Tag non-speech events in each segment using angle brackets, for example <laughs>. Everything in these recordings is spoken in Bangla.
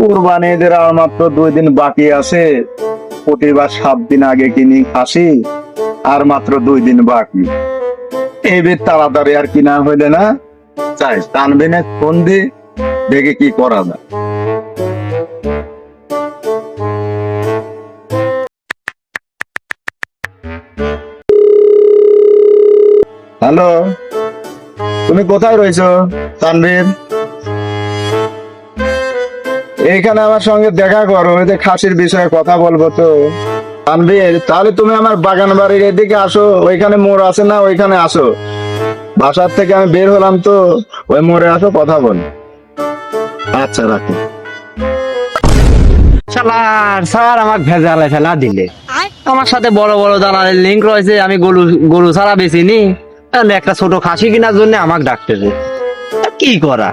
কোরবানিদের আর মাত্র দুই দিন বাকি আছে। প্রতিবার সাত দিন আগে কিনি খাসি, আর মাত্র দুই দিন বাকি। এবার তাড়াতাড়ি আর কিনা হইলে না, চাই তানবিনে ফোন দি দেখে কি করা যায়। হ্যালো, তুমি কোথায় রয়েছো, তানভীর? এইখানে আমার সঙ্গে দেখা করো, এই যে খাসির বিষয়ে কথা বলব তো। তানভীর, তাহলে তুমি আমার বাগান বাড়ির এদিকে আসো, ওইখানে মোড় আছে না, ওইখানে আসো। বাসার থেকে আমি বের হলাম তো, ওই মোড়ে আসো, কথা বল। আচ্ছা রাখো। স্যার ভেজালে ফেলা দিলে। আমার সাথে বড় বড় দালালের লিঙ্ক রয়েছে, আমি গরু গরু ছাড়া বেশি নি। একটা ছোট খাসি কেনার জন্য আমাকে ডাকতেছে কি করা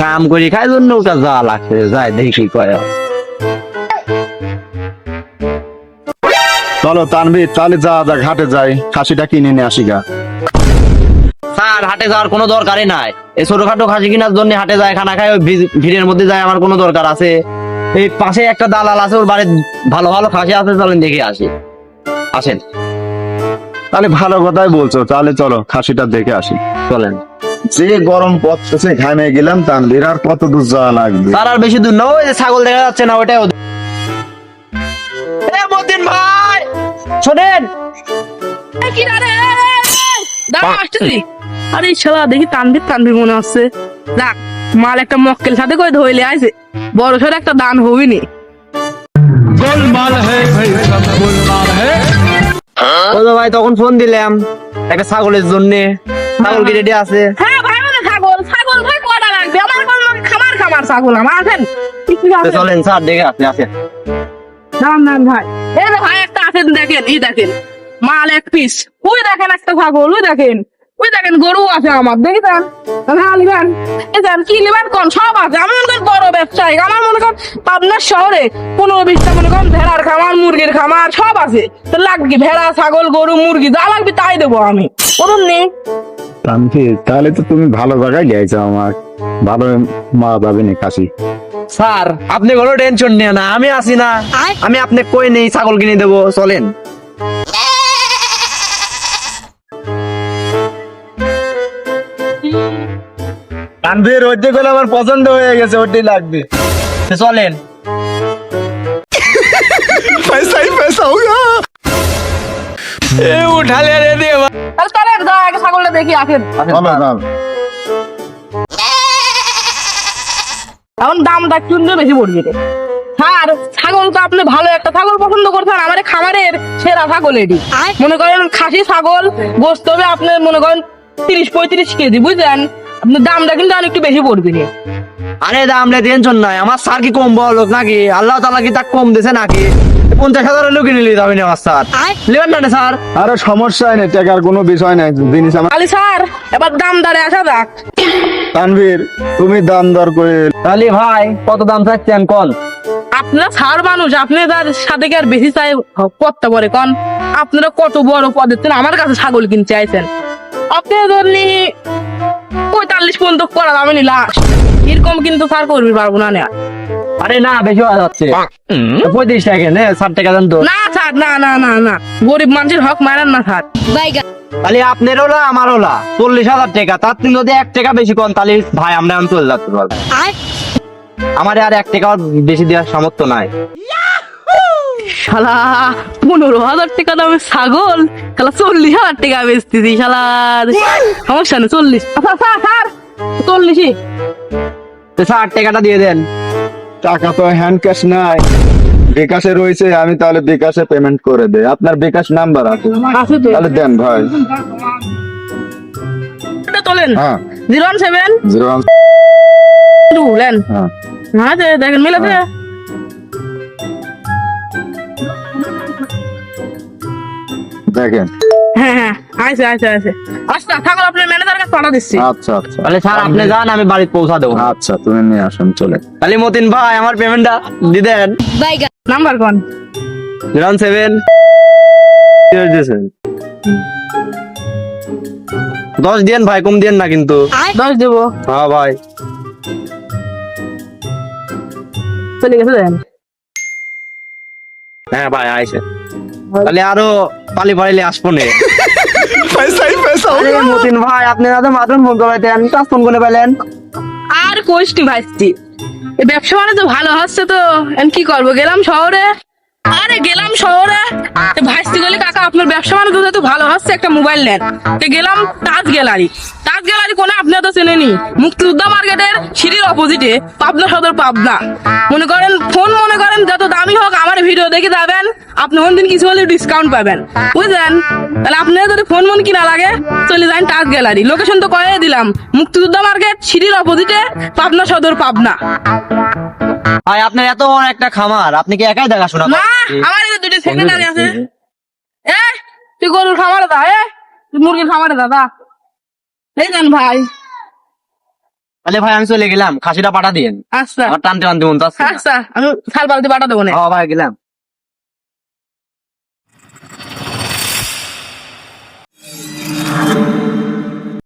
কাম করি খাই জন্য ওটা যা লাগছে যাই দেখি কয়। চলো তানভীর তাহলে যা যা ঘাটে যাই খাসিটা কিনে নিয়ে আসি গা। স্যার হাটে যাওয়ার কোনো দরকারই নাই। এই ছোটখাটো খাসি কেনার জন্য হাটে যায় খানা খায় ওই ভিড়ের মধ্যে যায় আমার কোনো দরকার আছে। এই পাশে একটা দালাল আছে ওর বাড়ির ভালো ভালো খাসি আছে চলেন দেখে আসি। আসেন। তাহলে ভালো কথাই বলছো তাহলে চলো খাসিটা দেখে আসি। চলেন। যে গরম পড়তেছে ঘামে গেলাম তানভীর আর কত দূর যাওয়া লাগবে? স্যার আর বেশি দূর না ওই যে ছাগল দেখা যাচ্ছে না ওটাই মতিন ভাই! শোনেন! কি রে, এই, এই, এই, দাঁড়া, আসতেছি। আরে শালা দেখি তানবির তানবির মনে হচ্ছে। দেখ মাল একটা মক্কেল সাথে করে ধইলে আইছে। বড় সড় একটা দান হবিনি ও ভাই তখন ফোন দিলাম একটা ছাগলের জন্য। ছাগল কি রেডি আছে? হ্যাঁ খামার ছাগল? আমার আছেন? চলেন স্যার দেখে আপনি আসেন দাম দাম ভাই। এই যে ভাই একটা আছেন দেখেন এই দেখেন। মাল এক পিস ওই দেখেন একটা ছাগল? ওই দেখেন। ওই দেখেন গরু আছে আমার। হ্যাঁ লিবেন এই দেন কি লিবেন কোন? সব আছে। আমি মনে করেন বড় ব্যবসায়ী। আমার মনে করেন পাবনার শহরে পনেরো বিশটা মনে করেন ভেড়ার খামার মুরগির খামার সব আছে। তো লাগবে ভেড়া ছাগল গরু মুরগি যা লাগবে তাই দেবো আমি। বলুন নি তানভীর তাহলে তো তুমি ভালো জায়গায় গেছো আমার। ভালো মা পাবেনি কাশি। স্যার আপনি কোনো টেনশন নিয়ে না আমি আসি না। আমি আপনি কই নেই ছাগল কিনে দেবো চলেন। তানভীর ওইটি গুলো আমার পছন্দ হয়ে গেছে ওইটি লাগবে। চলেন। <laughs> পয়সাই পয়সা হোগা এ উঠালে রে দেবা আরে দেখি চলো এখন দামটা একটু বেশি পড়বে রে। আর ছাগল তো আপনি ভালো একটা ছাগল পছন্দ করছেন আমার খামারের সেরা ছাগল এটি। মনে করেন খাসি ছাগল গোস্ত হবে আপনি মনে করেন তিরিশ পঁয়ত্রিশ কেজি বুঝলেন? আপনার দামটা কিন্তু আর একটু বেশি পড়বে রে। আরে দাম রে টেনশন নাই। আমার স্যার কি কম বড় লোক নাকি? আল্লাহ তালা কি তা কম দিছে নাকি? পঞ্চাশ হাজার লোক কিনে নিতে না আমার স্যার। নেবেন না স্যার। আরে সমস্যা নেই টাকার কোনো বিষয় নাই। জিনিস আমার স্যার এবার দাম দাঁড়ে আসা যাক। তানভীর তুমি দাম দর করে তাহলে ভাই কত দাম চাচ্ছেন কল আপনারা ছাড় মানুষ আপনি তার সাথে কি আর বেশি চাই করতে পারে কন? আপনারা কত বড় পদের থেকে আমার কাছে ছাগল কিনতে চাইছেন আপনি ধরলি পঁয়তাল্লিশ পর্যন্ত করা দামে নি লাস্ট এরকম কিন্তু স্যার করবি পারব না নেয়া আরে না বেশি হয়ে যাচ্ছে। পঁয়ত্রিশ টাকা নে ষাট টাকা দেন তো। না স্যার না না না না। গরিব মানুষের হক মারেন না স্যার। তাহলে আপনার হলো আমার হলো চল্লিশ হাজার টাকা তার তিন যদি এক টাকা বেশি কম তাহলে ভাই আমরা আমি চলে যাচ্ছি আমার আর এক টাকা বেশি দেওয়ার সামর্থ্য নাই। শালা পনেরো হাজার টাকা দামের ছাগল শালা চল্লিশ হাজার টাকা বেচতেছি শালা। সমস্যা নেই চল্লিশ। আচ্ছা চল্লিশই। তো ষাট টাকাটা দিয়ে দেন। টাকা তো হ্যান্ড ক্যাশ নাই। বিকাশে রয়েছে আমি তাহলে বিকাশে পেমেন্ট করে দেই। আপনার বিকাশ নাম্বার আছে। আছে তো। তাহলে দেন ভাই। এটা তোলেন। হ্যাঁ। Zero one seven. Zero one two lane. হ্যাঁ। হ্যাঁ দেখেন মিলেছে দেখেন। হ্যাঁ হ্যাঁ আচ্ছা ছাগল আপনার ম্যানেজার কাছে পাঠা দিচ্ছি। আচ্ছা আচ্ছা। তাহলে স্যার আপনি যান আমি বাড়ি পৌঁছা দেবো। আচ্ছা তুমি নিয়ে আসুন চলে। তাহলে মতিন ভাই আমার পেমেন্টটা দিয়ে দেন। নাম্বার কোন? জিরো সেভেন দশ দিন ভাই কম দিন না কিন্তু। দশ দেবো। হ্যাঁ ভাই। চলে গেছে দেন। হ্যাঁ ভাই আইসে। তাহলে আরও পালি পালিলে আসব নে। <laughs> আরে মতিন ভাই আপনি না তো মাত্র ফোন করাইতেন। তো ফোন করে পেলেন আর কোষ্টি ভাইস্তি। এই ব্যবসা বাণিজ্য ভালো হচ্ছে তো কি করব? গেলাম শহরে। আরে গেলাম শহরে। এ ভাইস্তি গলি কাকা আপনার ব্যবসা বাণিজ্য যেহেতু ভালো হচ্ছে একটা মোবাইল নেন। তো গেলাম তাজ গ্যালারি। তাজ গ্যালারি কোনে আপনি তো চেনেনি মুক্তিযোদ্ধা মার্কেটের সিঁড়ির অপোজিটে পাবনা সদর পাবনা। মনে করেন ফোন মনে করেন যত দামি হোক আমার ভিডিও দেখে যাবেন আপনি কোন দিন কিছু হলে ডিসকাউন্ট পাবেন। বুঝলেন? তাহলে আপনার যদি ফোন মন কিনা লাগে চলে যান টাচ গ্যালারি। লোকেশন তো কয়ে দিলাম মুক্তিযোদ্ধা মার্কেট সিঁড়ির অপোজিটে পাবনা সদর পাবনা। ভাই আপনার এত বড় একটা খামার আপনি কি একাই দেখাশোনা না? আমার দুটো সেক্রেটারি আছে। এ তুই গরুর খামারে দা এ তুই মুরগির দাদা এই জান ভাই। তাহলে ভাই আমি চলে গেলাম। খাসিটা পাঠা দিয়েন। আচ্ছা। আমার টানতে টানতে মন যাচ্ছে আচ্ছা আমি শাল বালতি পাঠা দেবো না। হ্যাঁ, ও ভাই গেলাম।